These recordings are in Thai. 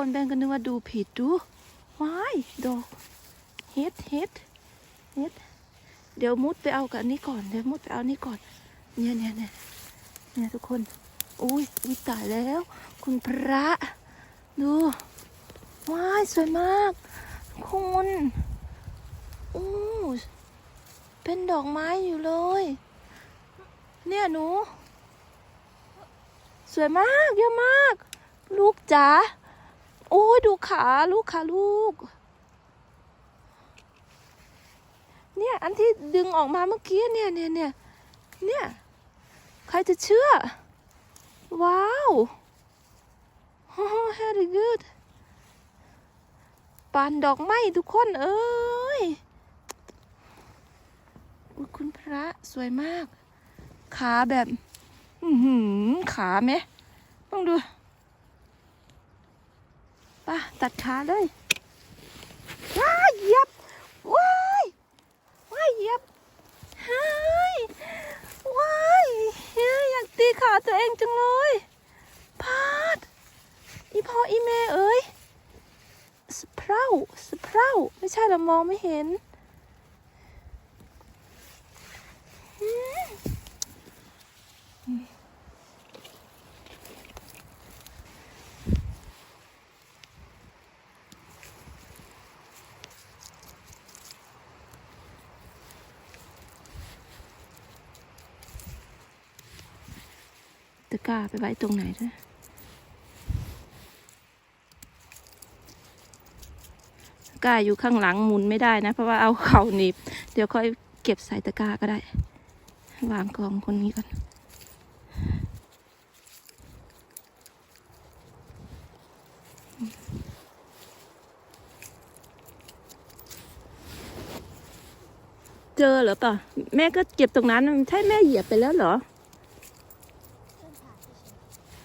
คนแบงก็นึกว่าดูผิดดูว้ายดอกเฮ็ดเฮ็ดเฮ็ดเดี๋ยวมุดไปเอากับอันนี้ก่อนเดี๋ยวมุดไปเอานนี้ก่อน เนี่ยเนี่ยเนี่ยเนี่ยทุกคนอุ้ยอุ้ยตายแล้ว คุณพระ ดูว้ายสวยมากคุณอู้เป็นดอกไม้อยู่เลย เนี่ยหนู สวยมากเยอะมาก ลูกจ๋า โอ้ยดูขาลูกขาลูก เนี่ยอันที่ดึงออกมาเมื่อกี้เนี่ยเนี่ยเนี่ยเนี่ยใครจะเชื่อ ว้าว โอ้ very good ปานดอกไม้ทุกคนเอ้ยอคุณพระสวยมาก ขาแบบ อือหือขาไหมต้องดู ป่ะตัดขาเลยว้ายเหยียบว้ายว้ายเหยียบเฮ้ยว้ายเฮ้ยอยากตีขาตัวเองจังเลยพาดอีพ่ออีแม่เอ้ยสเปร่าสเปร่าไม่ใช่เรามองไม่เห็นอืมตะ ก้าไปไว้ตรงไหนด้วยกร้าอยู่ข้างหลังหมุนไม่ได้นะ เพราะว่าเอาเข่าหนีบ เดี๋ยวค่อยเก็บใส่ตะกร้าก็ได้ วางกองคนนี้ก่อนเจอเหรอป่ะแม่ก็เก็บตรงนั้น ใช่แม่เหยียบไปแล้วเหรอ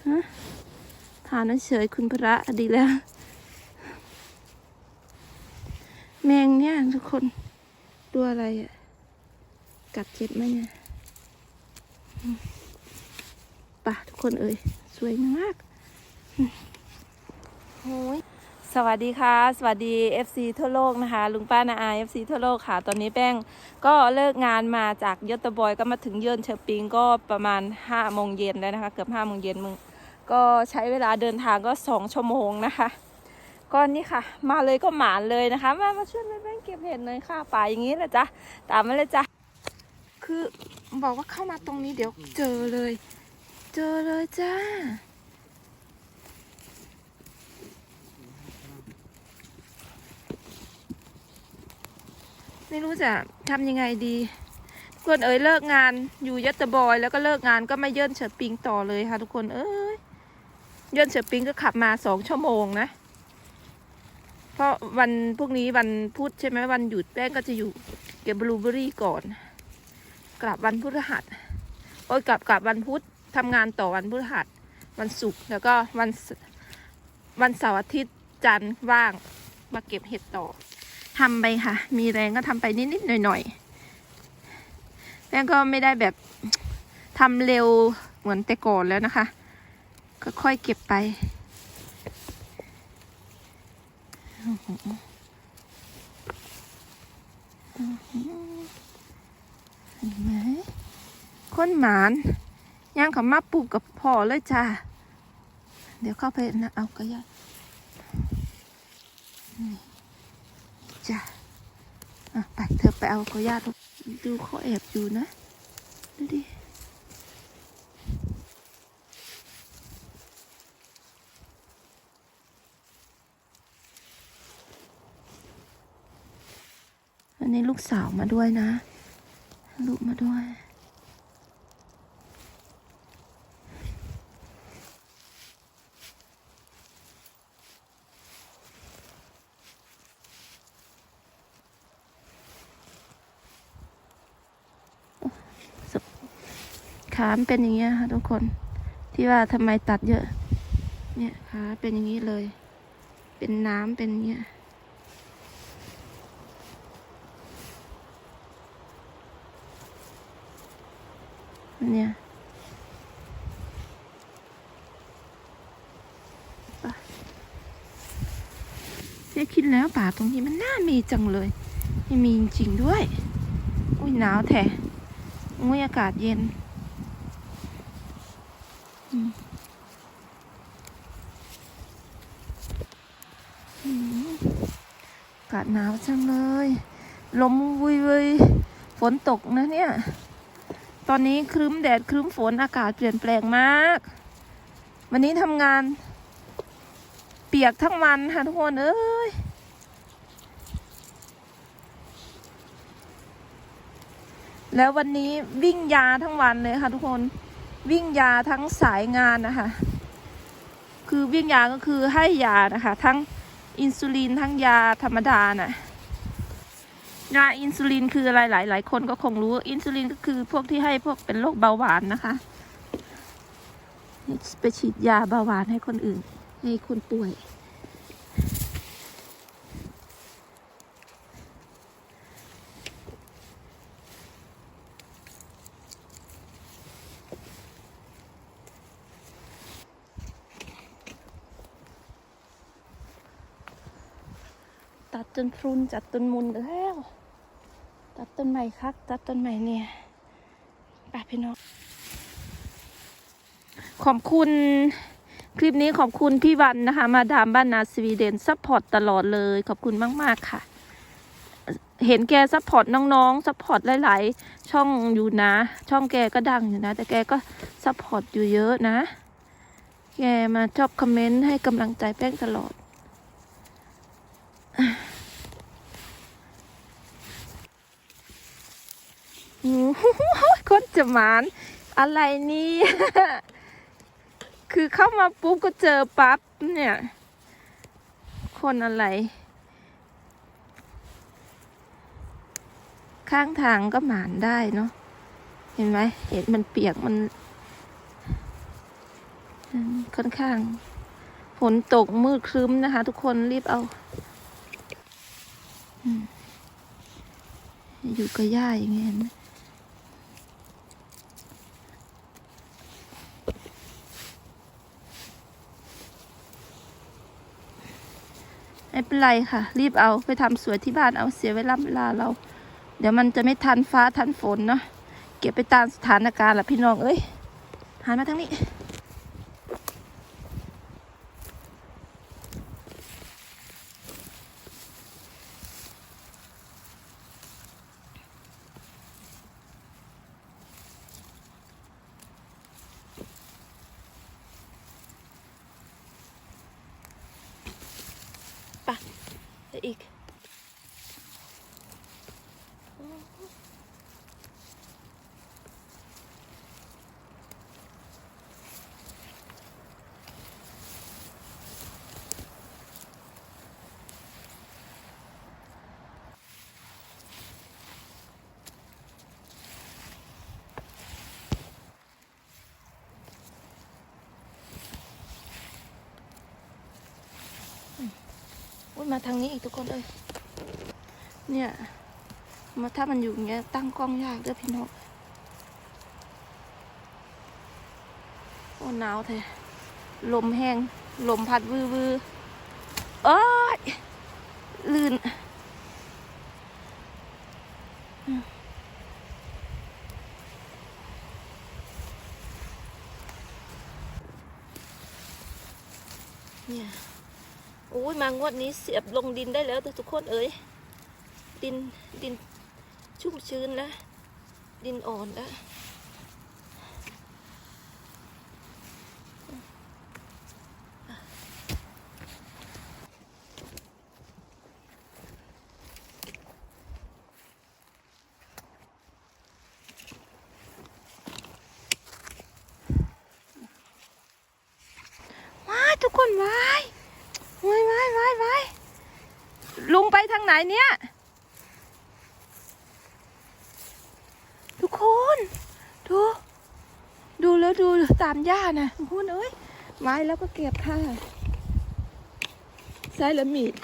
ฮะผ่านั่นเฉยคุณพระดีแล้ว แมงเนี่ยทุกคนตัวอะไรอะ่ะ กัดเจ็บไหมเนี่ยป่ะทุกคนเอ่ยสวยมากโอ้ยสวัสดีค่ะ สวัสดี FC ทั่วโลกนะคะ ลุงป้านาอา FC ทั่วโลกค่ะ ตอนนี้แป้งก็เลิกงานมาจากยศบอยก็มาถึงเยินเชอปิงก็ประมาณ5โมงเย็นแล้วนะคะ เกือบ5โมงเย็นมึง ก็ใช้เวลาเดินทางก็2ชั่วโมงนะคะก็นี่ค่ะ มาเลยก็หมานเลยนะคะ มามาช่วยแม่แป้งเก็บเห็ดเลยค่ะป่าอย่างนี้แหละจ้ะตามมาเลยจ้ะคือบอกว่าเข้ามาตรงนี้เดี๋ยวเจอเลย เจอเลยจ้าไม่รู้จะทำยังไงดีทุกคนเอ๋ยเลิกงานอยู่ยัตบอย แล้วก็เลิกงานก็ไม่เยินเฉิดปิงต่อเลยค่ะทุกคนเอ้ย เยินเฉิดปิงก็ขับมาสองชั่วโมงนะ เพราะวันพวกนี้วันพุธใช่ไหมวันหยุดแป้งก็จะอยู่เก็บบลูเบอรี่ก่อน กลับวันพฤหัสโอ้ยกลับกลับวันพุธทำงานต่อวันพฤหัส วันศุกร์แล้วก็วันวันเสาร์อาทิตย์จันทร์ว่างมาเก็บเห็ดต่อทำไปค่ะ มีแรงก็ทำไปนิดๆหน่อยๆแป้งก็ไม่ได้แบบทำเร็วเหมือนแต่ก่อนแล้วนะคะ ก็ค่อยเก็บไป เห็นไหมคนหมานย่างเขามาปลูกกับพ่อเลยจ้า เดี๋ยวเข้าไปนะเอากระยานี่จ้าอะไปเธอไปเอากระยาดูดูเขาแอบอยู่นะ ดูดิ ลูกสาวมาด้วยนะ ลูกมาด้วย ขามเป็นอย่างเงี้ยค่ะทุกคน ที่ว่าทำไมตัดเยอะ เนี่ยขาเป็นอย่างนี้เลย เป็นน้ำเป็นอย่างเงี้ย เนี่ยเจ๊คิดแล้วป่าตรงนี้มันน่ามีจังเลยไม่มีจริงด้วย อุ้ยหนาวแท้อุ้ยอากาศเย็นอืมอืมอากาศหนาวจังเลย ลมวุยวุยฝนตกนะเนี่ย อนนี้ครึ้มแดดครึ้มฝนอากาศเปลี่ยนแปลงมาก วันนี้ทำงาน เปียกทั้งวันค่ะทุกคนเอ้ยแล้ววันนี้วิ่งยาทั้งวันเลยค่ะทุกคนวิ่งยาทั้งสายงานนะคะ คือวิ่งยาก็คือให้ยานะคะ ทั้งอินซูลินทั้งยาธรรมดาน่ะ ยาอินซูลินคืออะไรหลายหลายคนก็คงรู้ อินซูลินก็คือพวกที่ให้พวกเป็นโรคเบาหวานนะคะ ไปฉีดยาเบาหวานให้คนอื่น ให้คนป่วย ตัดจนพรุนจัดต้นมุนแล้ว ตัดต้นใหม่คักตัดต้นใหม่เนี่ยไปพี่น้อง ขอบคุณคลิปนี้ขอบคุณพี่วันนะคะ มาดามบ้านนาสวีเดนซัพพอร์ตตลอดเลย ขอบคุณมาก ๆ ค่ะ เห็นแกซัพพอร์ตน้องๆซัพพอร์ตหลาย ๆ ช่องอยู่นะ ช่องแกก็ดังอยู่นะ แต่แกก็ซัพพอร์ตอยู่เยอะนะ แกมาชอบคอมเมนต์ให้กำลังใจแป้งตลอด โอ้โห คนจะหมาน อะไรนี่ คือเข้ามาปุ๊บก็เจอปั๊บเนี่ย คนอะไร ข้างทางก็หมานได้เนาะ เห็นไหม เห็นมันเปียกมัน ค่อนข้าง ฝนตกมืดครึ้มนะคะ ทุกคนรีบเอาอืมอยู่กับย่าอย่างเงี้ยเห็น ไม่เป็นไรค่ะ รีบเอาไปทำสวยที่บ้านเอาเสียเวลาเวลาเรา เดี๋ยวมันจะไม่ทันฟ้าทันฝนเนาะเก็บไปตามสถานการณ์ละพี่น้องเอ้ยหันมาทางนี้ ไปะอีก อุ้ยมาทางนี้อีกทุกคนเอ้ยเนี่ย มาถ้ามันอยู่อย่างเงี้ยตั้งกล้องยากเด้อพี่น้องโอ้หนาวแท้ลมแห้งลมพัดวือวือเอ้ยลื่นอืมเนี่ย โอ้ยมา งวดนี้เสียบลงดินได้แล้วแต่ทุกคนเอ้ยดินดินชุ่มชื้นแล้วดินอ่อนแล้วายทุกคนว้าย ว้ายว้ายว้ายว้ายลุงไปทางไหนเนี่ย ทุกคน ดู ดูแล้วดูตามย่านะทุกคนเอ้ยไม้แล้วก็เก็บค่ะใช่แล้วมีด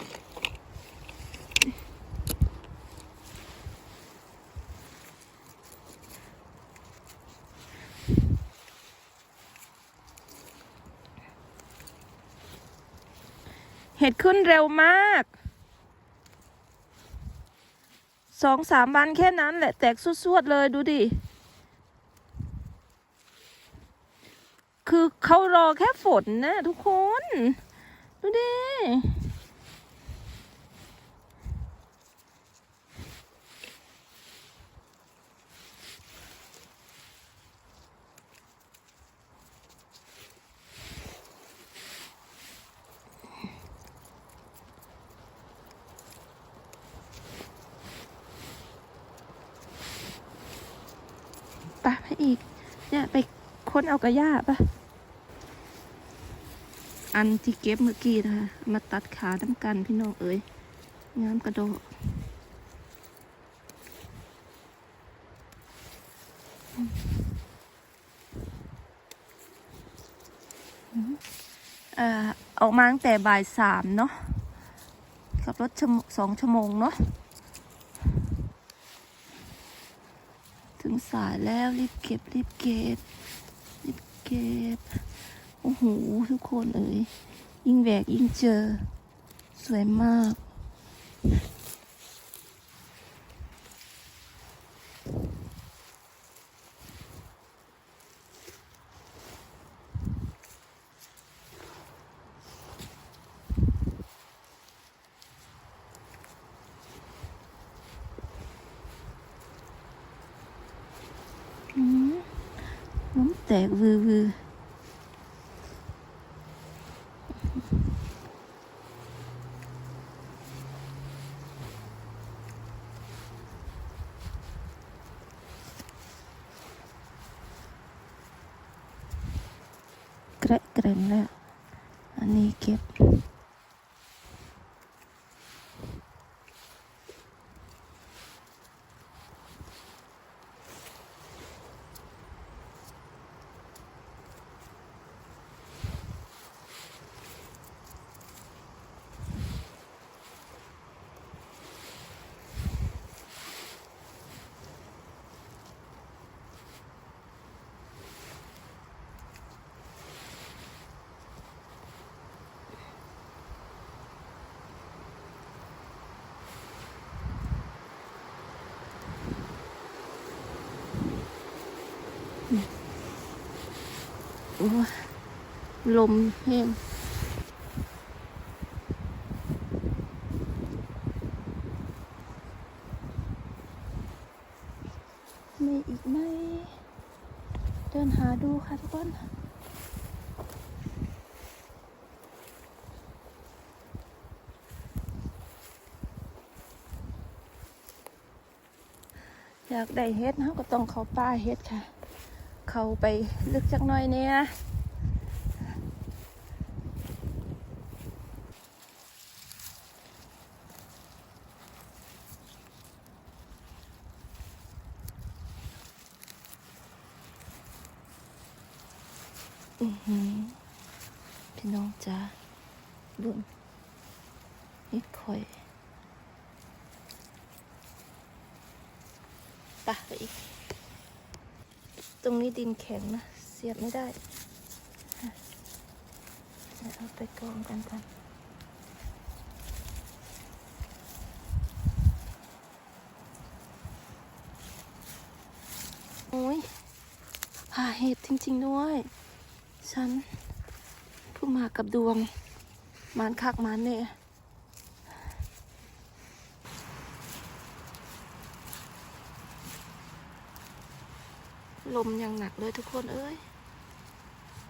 เห็ดขึ้นเร็วมาก สองสามวันแค่นั้นแหละแตกสวดๆเลยดูดิ คือเขารอแค่ฝนนะทุกคน ดูดิ ไปไปอีกเนี่ยไปค้นเอากระยาปะอันที่เก็บเมื่อกี้นะคะ มาตัดขาน้ำกันพี่น้องเอ๋ยงามกระโดดเออออกมาตั้งแต่บ่ายสามเนาะขับรถสองชั่วโมงเนาะ ถึง สายแล้วรีบเก็บรีบเก็บรีบเก็บ โอ้โห ทุกคนเอ๋ยยิ่งแหวกยิ่งเจอ สวยมาก แตกวือวือแกระแกรงแล้ว อันนี้เก็บ โอ้ย ลมแห้งมีอีกไหม เดินหาดูค่ะทุกคนอยากได้เฮ็ดนะก็ต้องเขาป่าเฮ็ดค่ะ เข้าไปลึกจักหน่อยเนี่ยอือหือพี่น้องจ้าบิ่งเฮ็ดข่อยไปไปอีก ตรง นี้ดินแข็งนะ เสียบไม่ได้เดี๋ยวเอาไปกองกันกันโอ้ยหาเห็ดจริง ๆ ด้วย ฉันเพิ่งมากับดวงมานคักมานเนี่ย ลมยังหนักเลยทุกคนเอ้ย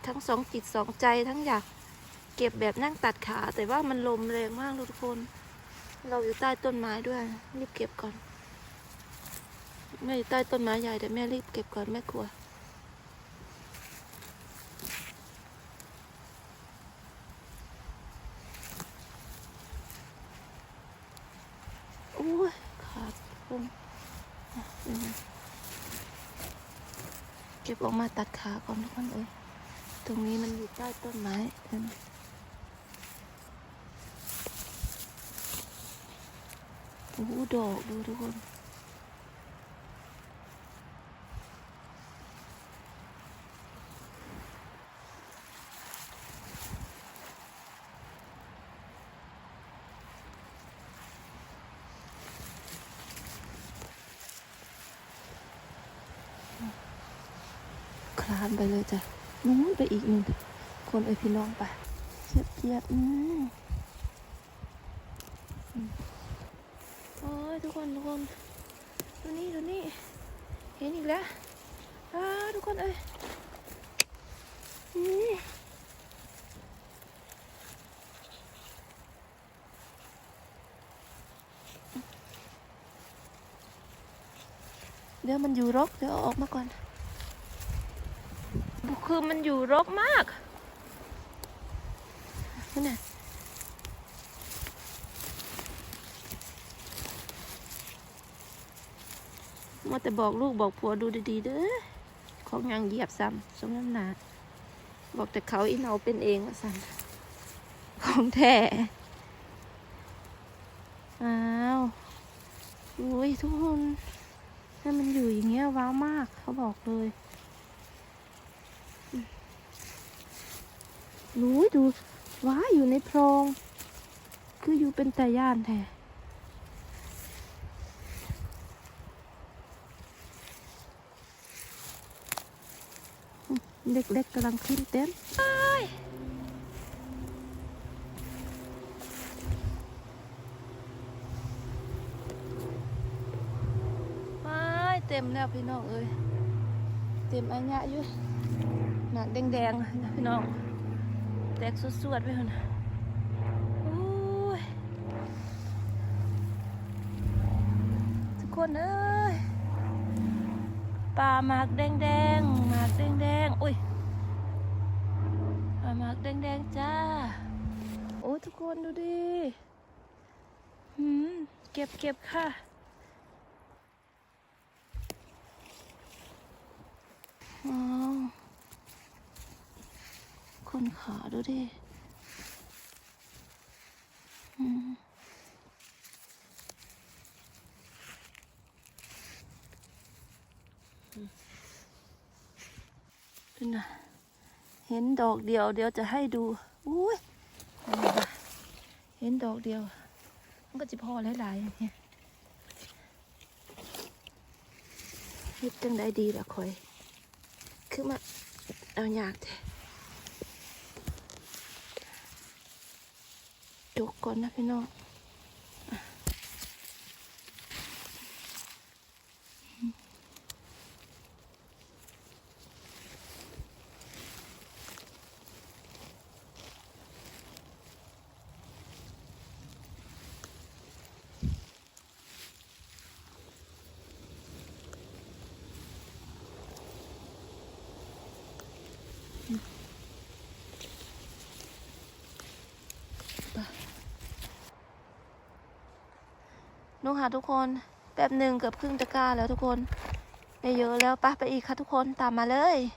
ทั้งสองจิตสองใจทั้งอยากเก็บแบบนั่งตัดขา แต่ว่ามันลมแรงมากทุกคน เราอยู่ใต้ต้นไม้ด้วย รีบเก็บก่อน แม่อยู่ใต้ต้นไม้ใหญ่แต่แม่รีบเก็บก่อนแม่กลัว โอ้ยขาดลงอะเป็นไงเก็บออก มาตัดขาก่อนทุกคนเอ้ยตรงนี้มันอยู่ใต้ต้นไม้เห็นไหมโอ้โหดอกดูทุกคนามไปเลยจ้ะนู้นไปอีกหนึ่งคนเอพี่น้องไปเฉียบเฉียบอืมอืมโอ้ยทุกคนทุกคนดูนี่ดูนี่เห็นอีกแล้วอ้าทุกคนเอ้ยนี่เดี๋ยวมันอยู่รกเดี๋ยวออกมาก่อน คือมันอยู่รกมากนี่นน่ะมาแต่บอกลูกบอกผัวดูดีๆเด้อของยังเหยียบซ้ำสมน้ำหนาบอกแต่เขาอีเนาเป็นเองว่าซ้ำของแท้อ้าวอุ้ยทุกคนถ้ามันอยู่อย่างเงี้ยว้าวมากเขาบอกเลย รู้ดูว้าอยู่ในโพรง คืออยู่เป็นตาย่านแท้เด็กๆกำลังขึ้นเต้นไปเต็มแล้วพี่น้องเอ้ย เต็มอันยะอยู่หนาแดงๆนะพี่น้อง แตกสวดๆไปคนทุกคนเอ้ยปลาหมากแดงๆหมากแดงๆอุ้ยปลาหมากแดงๆจ้าโอ้ทุกคนดูดิหืมเก็บเก็บค่ะว้าว คนขาดูดิเห็นดอกเดียวเดี๋ยวจะให้ดู อุ้ยเอามาค่ะเห็นดอกเดียว มันก็จะพอหลายๆอย่างเงี้ยเฮ็ดจังได้ดีละคอย คือมาเอาอยากแท้ จกก่อนนะพี่น้อง นูค่ะทุกคนแป๊บหนึ่งเกือบครึ่งตะกร้าแล้วทุกคนไม่เยอะแล้วปะไปอีกค่ะทุกคนตามมาเลย